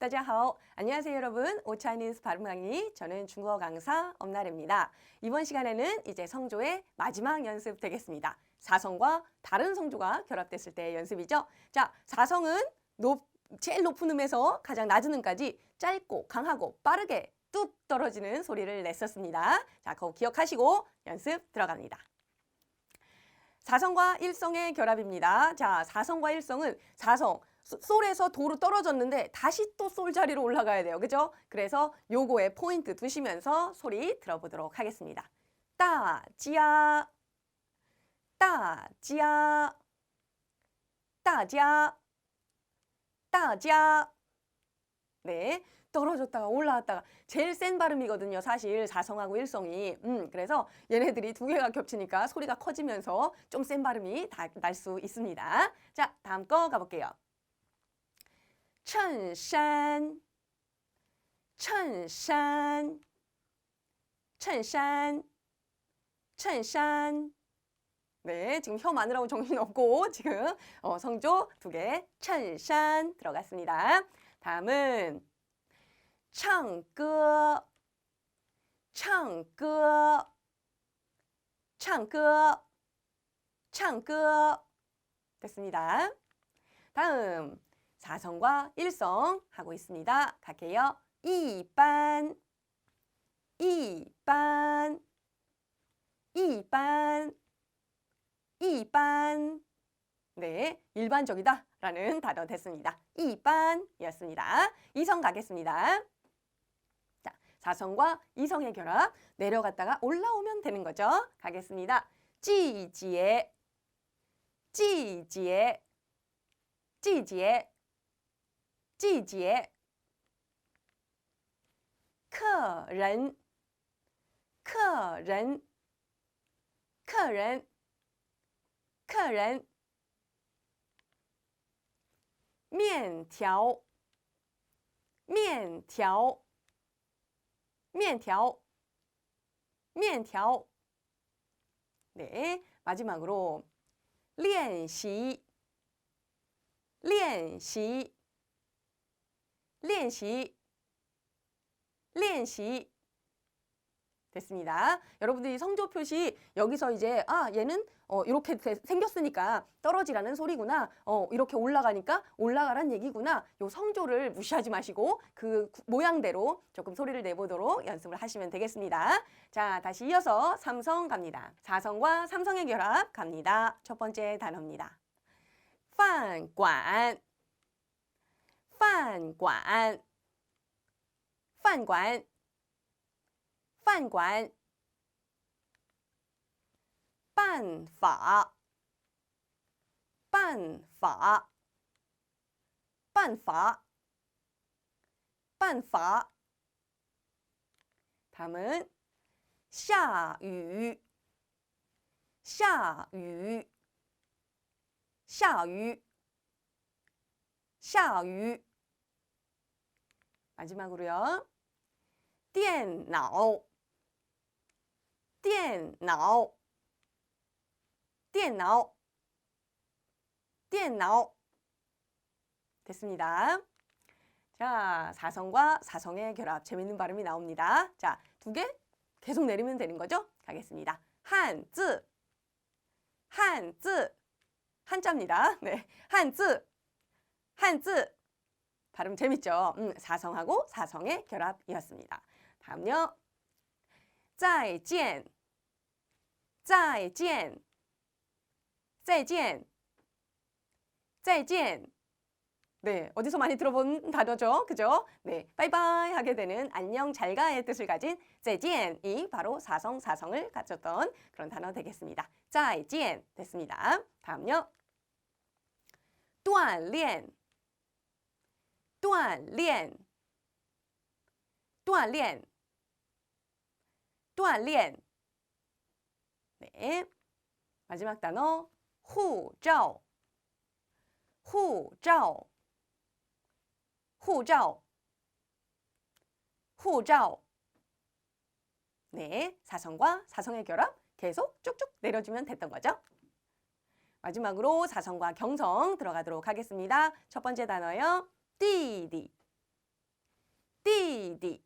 大家好. 안녕하세요, 여러분. 오차이니스 발음 강의. 저는 중국어 강사 엄나래입니다. 이번 시간에는 이제 성조의 마지막 연습 되겠습니다. 사성과 다른 성조가 결합됐을 때의 연습이죠. 자, 사성은 높, 제일 높은 음에서 가장 낮은 음까지 짧고 강하고 빠르게 뚝 떨어지는 소리를 냈었습니다. 자, 그거 기억하시고 연습 들어갑니다. 사성과 일성의 결합입니다. 자, 사성과 일성은 사성, 소- 솔에서 도로 떨어졌는데 다시 또 솔 자리로 올라가야 돼요. 그죠? 그래서 요거에 포인트 두시면서 소리 들어보도록 하겠습니다. 따지야, 따지야, 따지야, 따지야. 네. 떨어졌다가 올라왔다가 제일 센 발음이거든요. 사실 사성하고 일성이. 음, 그래서 얘네들이 두 개가 겹치니까 소리가 커지면서 좀 센 발음이 날 수 있습니다. 자, 다음 거 가볼게요. 衬衫,衬衫,衬衫,衬衫. 네, 지금 혀 마느라고 정신 없고 지금 어, 성조 두 개, 衬衫 들어갔습니다. 다음은 唱歌,唱歌,唱歌,唱歌. 됐습니다. 다음 사성과 일성 하고 있습니다. 갈게요. 一般,一般,一般,一般. 네, 일반적이다 라는 단어 됐습니다. 一般이었습니다. 이성 가겠습니다. 자, 사성과 이성의 결합 내려갔다가 올라오면 되는 거죠. 가겠습니다. 季节,季节,季节, 季节,客人,客人,客人,客人,面条,面条,面条,面条. 네, 마지막으로 练习,练习, 练习,练习. 됐습니다. 여러분들이 성조 표시 여기서 이제 아 얘는 어 이렇게 돼- 생겼으니까 떨어지라는 소리구나. 어 이렇게 올라가니까 올라가란 얘기구나. 요 성조를 무시하지 마시고 그 구- 모양대로 조금 소리를 내보도록 연습을 하시면 되겠습니다. 자 다시 이어서 삼성 갑니다. 사성과 삼성의 결합 갑니다. 첫 번째 단어입니다. 饭馆 饭馆。饭馆。饭馆。办法。办法。办法。办法。他们下雨。下雨。下雨。下雨。 마지막으로요. 电脑电脑电脑电脑 됐습니다. 자, 사성과 사성의 결합 재밌는 발음이 나옵니다. 자, 두 개 계속 내리면 되는 거죠? 가겠습니다. 한즈 한즈 한자입니다. 네. 한즈 한즈 발음 재밌죠? 음, 사성하고 사성의 결합이었습니다. 다음요. 再见再见再见再见 네, 어디서 많이 들어본 단어죠. 그죠? 네, 바이바이 하게 되는 안녕 잘 가의 뜻을 가진 再见이 바로 사성 사성을 갖췄던 그런 단어 되겠습니다. 再见 됐습니다. 다음요. 锻炼 锻炼锻炼锻炼 네. 마지막 단어 护照护照护照护照 네, 사성과 사성의 결합 계속 쭉쭉 내려주면 됐던 거죠. 마지막으로 사성과 경성 들어가도록 하겠습니다. 첫 번째 단어요. 弟弟,弟弟，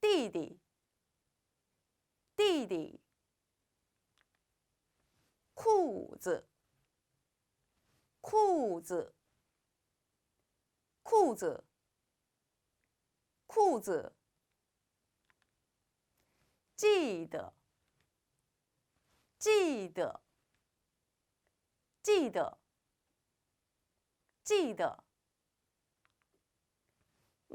弟弟，弟弟，裤子，裤子，裤子，裤子，记得，记得，记得，记得。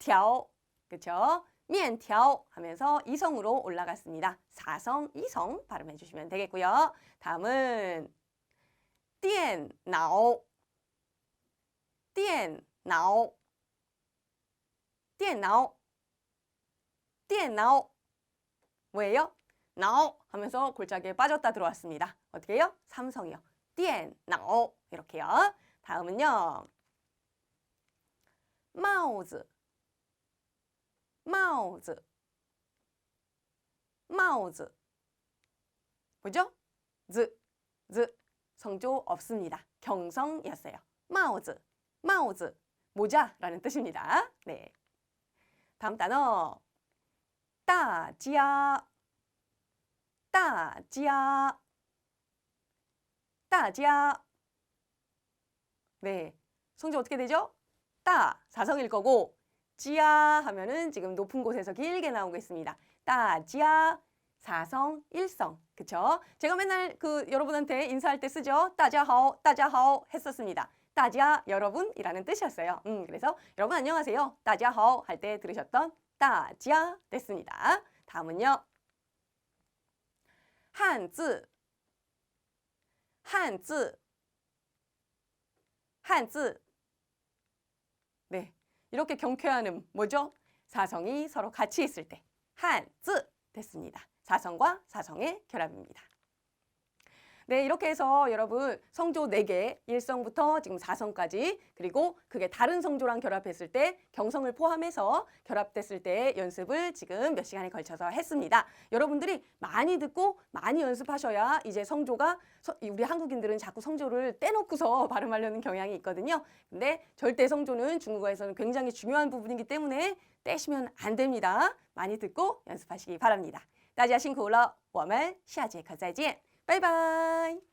条, 그쵸? 面条 하면서 이성으로 올라갔습니다. 사성, 이성 발음해 주시면 되겠고요. 다음은 电脑,电脑,电脑,电脑 뭐예요? 나오 하면서 골짜기에 빠졌다 들어왔습니다. 어떻게 해요? 삼성이요. 电脑 이렇게요. 다음은요. 帽子 마우즈 마우즈 뭐죠? 즈, 즈 성조 없습니다. 경성이었어요. 마우즈, 마우즈 모자라는 뜻입니다. 네. 다음 단어 따지야 따지야 따지야 네. 성조 어떻게 되죠? 따 사성일 거고 지야 하면은 지금 높은 곳에서 길게 나오고 있습니다. 따지야 사성 일성 그쵸? 제가 맨날 그 여러분한테 인사할 때 쓰죠. 따자하오 따자하오 했었습니다. 따자 여러분이라는 뜻이었어요. 음, 그래서 여러분 안녕하세요. 따자하오 할 때 들으셨던 따자 됐습니다. 다음은요. 한즈 한즈 네. 이렇게 경쾌한 음 뭐죠? 사성이 서로 같이 있을 때 한즈 됐습니다. 사성과 사성의 결합입니다. 네, 이렇게 해서 여러분 성조 4개, 1성부터 지금 4성까지 그리고 그게 다른 성조랑 결합했을 때 경성을 포함해서 결합됐을 때 연습을 지금 몇 시간에 걸쳐서 했습니다. 여러분들이 많이 듣고 많이 연습하셔야 이제 성조가 서- 우리 한국인들은 자꾸 성조를 떼놓고서 발음하려는 경향이 있거든요. 근데 절대 성조는 중국어에서는 굉장히 중요한 부분이기 때문에 떼시면 안 됩니다. 많이 듣고 연습하시기 바랍니다. 大家辛苦了，我们下节课再见， 拜拜。